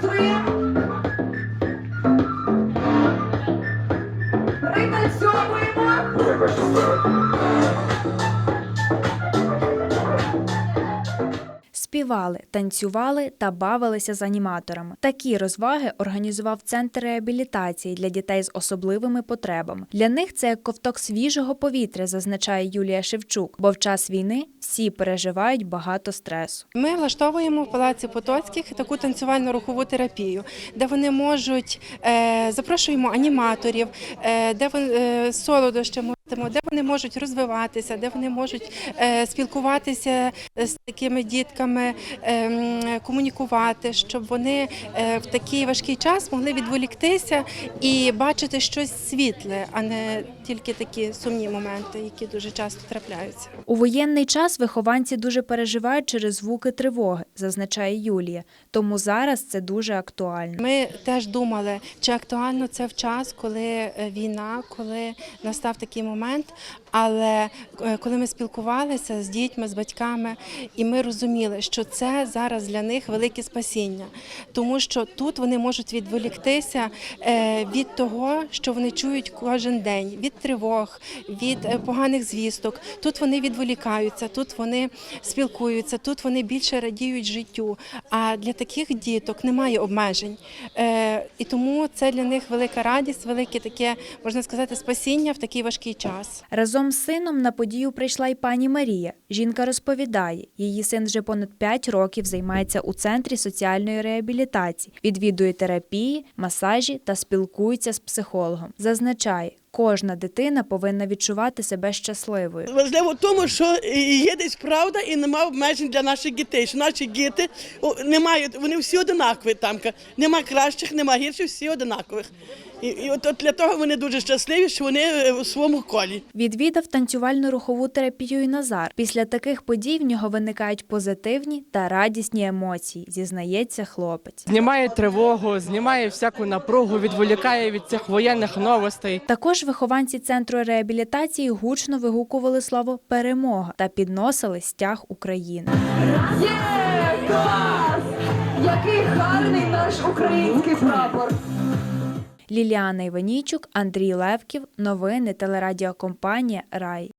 продемонструємо. Пританцьовуємо. Співали, танцювали та бавилися з аніматорами. Такі розваги організував центр реабілітації для дітей з особливими потребами. Для них це як ковток свіжого повітря, зазначає Юлія Шевчук. Бо в час війни всі переживають багато стресу. Ми влаштовуємо в Палаці Потоцьких таку танцювально рухову терапію, де вони можуть е, запрошуємо аніматорів, е, де вони е, солодощами, де вони можуть розвиватися, де вони можуть е, спілкуватися з такими дітками, е, комунікувати, щоб вони е, в такий важкий час могли відволіктися і бачити щось світле, а не тільки такі сумні моменти, які дуже часто трапляються. У воєнний час вихованці дуже переживають через звуки тривоги, зазначає Юлія. Тому зараз це дуже актуально. Ми теж думали, чи актуально це в час, коли е, війна, коли настав такий момент. Але е, коли ми спілкувалися з дітьми, з батьками, і ми розуміли, що це зараз для них велике спасіння, тому що тут вони можуть відволіктися е, від того, що вони чують кожен день, від тривог, від е, поганих звісток. Тут вони відволікаються, тут вони спілкуються, тут вони більше радіють життю. А для таких діток немає обмежень. І тому це для них велика радість, велике таке, можна сказати, спасіння в такий важкий час. Разом з сином на подію прийшла й пані Марія. Жінка розповідає, її син вже понад 5 років займається у центрі соціальної реабілітації, відвідує терапії, масажі та спілкується з психологом. Зазначає, кожна дитина повинна відчувати себе щасливою. Важливо в тому, що є десь правда і немає обмежень для наших дітей. Що наші діти о, не мають, вони всі одинакові там. Нема кращих, нема гірших, всі одинакових. І, і от, от для того вони дуже щасливі, що вони е, у своєму колі. Відвідав танцювальну рухову терапію й Назар. Після таких подій в нього виникають позитивні та радісні емоції, зізнається хлопець. Знімає тривогу, знімає всяку напругу, відволікає від цих воєнних новостей. Також вихованці центру реабілітації гучно вигукували слово перемога та підносили стяг України. Є! Клас! Який гарний наш український прапор! Ліліана Іванійчук, Андрій Левків. Новини телерадіокомпанія Рай.